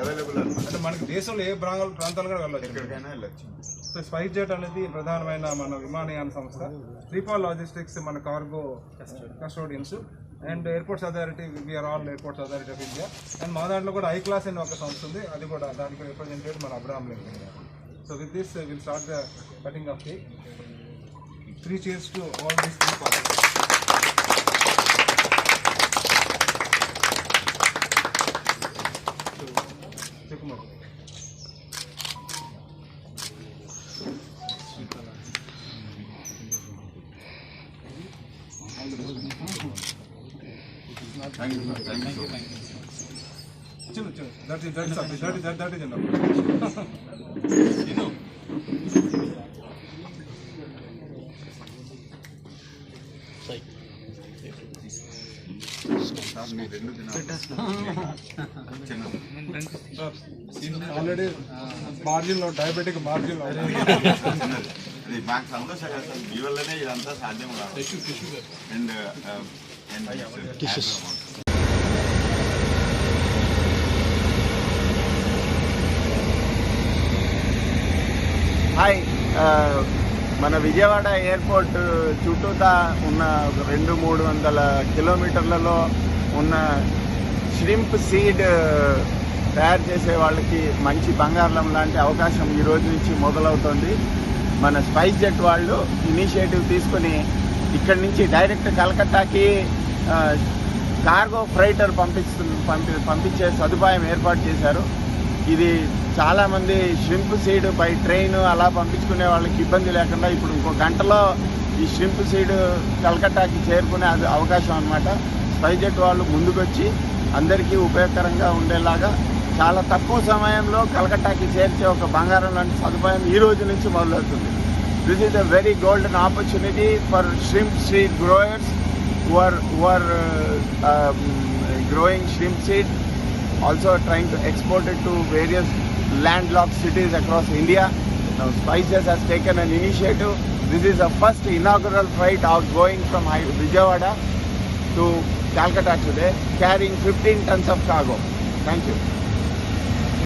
Available అంటే మనకి దేశంలో ఏ ప్రాంతాలు ప్రాంతాలు కూడా వెళ్ళొచ్చు ఎక్కడికైనా వెళ్ళొచ్చు. సో స్పైస్ జెట్ అనేది ప్రధానమైన మన విమానయాన సంస్థ. శ్రీపాల్ లాజిస్టిక్స్ మన cargo custodians. And airports authority VR all airports authority of India. And మా దాంట్లో కూడా ఐ క్లాస్ అని ఒక సంస్థ ఉంది. అది కూడా దానికి రిప్రజెంటేటివ్ మన Abraham Lincoln so with this will start the cutting of cake three cheers to all these three parts चलो चलो that is that is that is that is enough you know sir మీ రెండు already మార్జిన్లో diabetic మార్జిన్లో అది మాకు సంతోషం కదా sir మీ వల్లనే ఇదంతా సాధ్యం కాదు అండ్ అండ్ హాయ్ మన విజయవాడ ఎయిర్పోర్ట్ చుట్టూతా ఉన్న రెండు మూడు వందల కిలోమీటర్లలో ఉన్న ష్రింప్ సీడ్ uh, తయారు చేసే వాళ్ళకి మంచి బంగారం లాంటి అవకాశం ఈ రోజు నుంచి మొదలవుతోంది. మన స్పైస్ జెట్ వాళ్ళు ఇనిషియేటివ్ తీసుకుని ఇక్కడి నుంచి డైరెక్ట్ కలకత్తాకి కార్గో ఫ్రైటర్ పంపిస్తు పంపి పంపించే సదుపాయం ఏర్పాటు చేశారు. ఇది చాలామంది మంది సీడ్ బై ట్రైన్ అలా పంపించుకునే వాళ్ళకి ఇబ్బంది లేకుండా ఇప్పుడు ఇంకో గంటలో ఈ ష్రింప్ సీడ్ కలకట్టాకి చేరుకునే అది అవకాశం అనమాట స్పైజెట్ వాళ్ళు ముందుకొచ్చి అందరికీ ఉపయోగకరంగా ఉండేలాగా చాలా తక్కువ సమయంలో కలకట్టాకి చేర్చే ఒక బంగారం లాంటి సదుపాయం ఈ రోజు నుంచి మొదలవుతుంది. This is a very golden opportunity for stream seed growers were were growing stream seed also trying to export to various land lock cities across India spices has taken an initiative this is a first inaugural flight of going from high Vijayawada to Calcutta today, carrying 15 tons of cargo. Thank you.